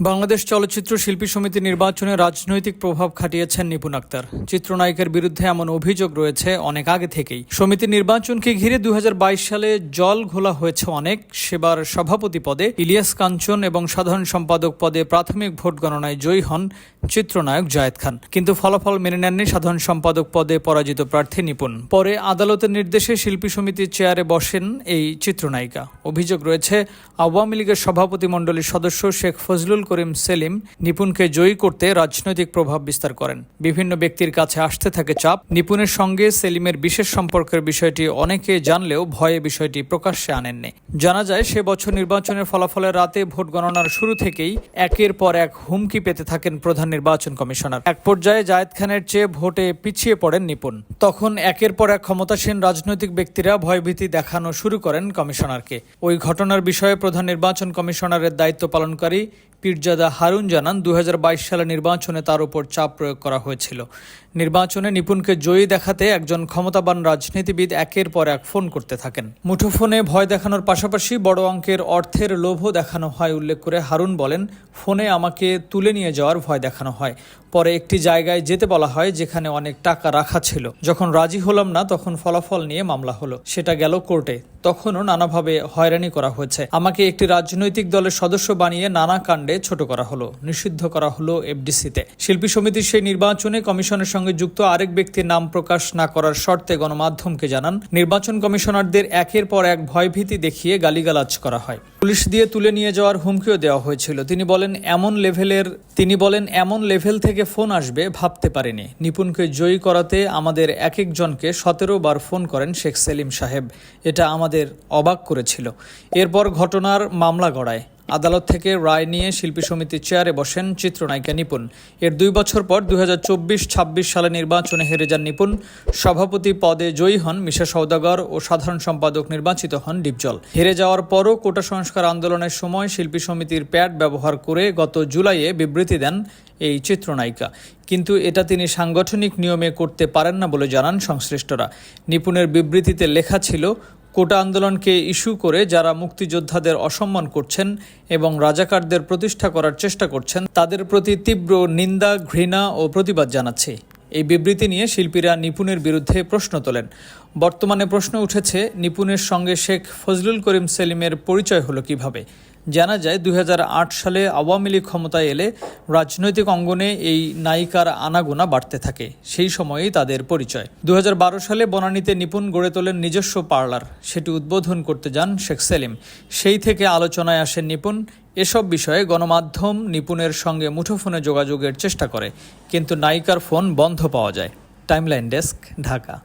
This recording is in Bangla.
বাংলাদেশ চলচ্চিত্র শিল্পী সমিতি নির্বাচনে রাজনৈতিক প্রভাব খাটিয়েছেন নিপুণ আক্তার। চিত্রনায়কের বিরুদ্ধে এমন অভিযোগ রয়েছে অনেক আগে থেকেই। সমিতির নির্বাচনকে ঘিরে দুই হাজার বাইশ সালে জল ঘোলা হয়েছে অনেক। সেবার সভাপতি পদে ইলিয়াস কাঞ্চন এবং সাধারণ সম্পাদক পদে প্রাথমিক ভোট গণনায় জয়ী হন চিত্রনায়ক জায়েদ খান। কিন্তু ফলাফল মেনে নেননি সাধারণ সম্পাদক পদে পরাজিত প্রার্থী নিপুণ। পরে আদালতের নির্দেশে শিল্পী সমিতির চেয়ারে বসেন এই চিত্রনায়িকা। অভিযোগ রয়েছে, আওয়ামী লীগের সভাপতি মণ্ডলীর সদস্য শেখ ফজলুল করিম সেলিম নিপুণকে জয়ী করতে রাজনৈতিক প্রভাব বিস্তার করেন। বিভিন্ন ব্যক্তির কাছে আসতে থাকে চাপ। নিপুণের সঙ্গে সেলিমের বিশেষ সম্পর্কের বিষয়টি অনেকে জানলেও ভয়ে বিষয়টি প্রকাশ্যে আনেননি। জানা যায়, সে বছর নির্বাচনের ফলাফলের রাতে ভোট গণনার শুরু থেকেই একের পর এক হুমকি পেতে থাকেন প্রধান নির্বাচন কমিশনার। এক পর্যায়ে জায়েদ খানের চেয়ে ভোটে পিছিয়ে পড়েন নিপুণ। তখন একের পর এক ক্ষমতাসীন রাজনৈতিক ব্যক্তিরা ভয়ভীতি দেখানো শুরু করেন কমিশনারকে। ওই ঘটনার বিষয়ে প্রধান নির্বাচন কমিশনারের দায়িত্ব পালনকারী পীরজাদা হারুন জানান দু সালে নির্বাচনে তার উপর চাপ প্রয়োগ করা হয়েছিল। নির্বাচনে নিপুণকে জয়ী দেখাতে একজন ক্ষমতাবান রাজনীতিবিদ একের পর এক ফোন করতে থাকেন। মুঠোফোনে ভয় দেখানোর পাশাপাশি বড় অঙ্কের অর্থের লোভও দেখানো হয় উল্লেখ করে হারুন বলেন, ফোনে আমাকে তুলে নিয়ে যাওয়ার ভয় দেখানো হয়। পরে একটি জায়গায় যেতে বলা হয় যেখানে অনেক টাকা রাখা ছিল। যখন রাজি হলাম না, তখন ফলাফল নিয়ে মামলা হলো। সেটা গেল কোর্টে। তখনও নানাভাবে হয়রানি করা হয়েছে। আমাকে একটি রাজনৈতিক দলের সদস্য বানিয়ে নানা কাণ্ডে ছোট করা হলো, নিষিদ্ধ করা হলো এফডিসিতে শিল্পী সমিতির সেই নির্বাচনে কমিশনের সঙ্গে যুক্ত আরেক ব্যক্তির নাম প্রকাশ না করার শর্তে গণমাধ্যমকে জানান, নির্বাচন কমিশনারদের একের পর এক ভয়ভীতি দেখিয়ে গালিগালাজ করা হয়। পুলিশ দিয়ে তুলে নিয়ে যাওয়ার হুমকিও দেওয়া হয়েছিল। তিনি বলেন, এমন লেভেলের, তিনি বলেন, এমন লেভেল থেকে ফোন আসবে, ভাবতে পারিনি। নিপুণকে জয়ী করাতে আমাদের এক একজনকে সতেরো বার ফোন করেন শেখ সেলিম সাহেব। এটা আমাদের অবাক করেছিল। এরপর ঘটনার মামলা গড়ায়। আদালত থেকে রায় নিয়ে শিল্পী সমিতির চেয়ারে বসেন চিত্রনায়িকা নিপুণ। এর দুই বছর পর দুই হাজার সালে নির্বাচনে হেরে যান নিপুণ। সভাপতি পদে জয়ী হন মিশা সৌদাগর ও সাধারণ সম্পাদক নির্বাচিত হন ডিপজল। হেরে যাওয়ার পরও কোটা সংস্কার আন্দোলনের সময় শিল্পী সমিতির প্যাড ব্যবহার করে গত জুলাইয়ে বিবৃতি দেন এই চিত্রনায়িকা। কিন্তু এটা তিনি সাংগঠনিক নিয়মে করতে পারেন না বলে জানান সংশ্লিষ্টরা। নিপুণের বিবৃতিতে লেখা ছিল কোটা আন্দোলনকে ইস্যু করে যারা মুক্তিযোদ্ধাদের অসম্মান করছেন এবং রাজাকারদের প্রতিষ্ঠা করার চেষ্টা করছেন, তাদের প্রতি তীব্র নিন্দা, ঘৃণা ও প্রতিবাদ জানাচ্ছে। এই বিবৃতি নিয়ে শিল্পীরা নিপুণের বিরুদ্ধে প্রশ্ন তোলেন। বর্তমানে প্রশ্ন উঠেছে, নিপুণের সঙ্গে শেখ ফজলুল করিম সেলিমের পরিচয় হলো কীভাবে? জানা যায় দু হাজার আট সালে আওয়ামী লীগ ক্ষমতায় এলে রাজনৈতিক অঙ্গনে এই নায়িকার আনাগোনা বাড়তে থাকে। সেই সময়েই তাদের পরিচয়। দু হাজার বারো সালে বনানীতে নিপুণ গড়ে তোলেন নিজস্ব পার্লার। সেটি উদ্বোধন করতে যান শেখ সেলিম। সেই থেকে আলোচনায় আসেন নিপুণ। এসব বিষয়ে গণমাধ্যম নিপুণের সঙ্গে মুঠোফোনে যোগাযোগের চেষ্টা করে। কিন্তু নায়িকার ফোন বন্ধ পাওয়া যায়। Timeline desk, Dhaka.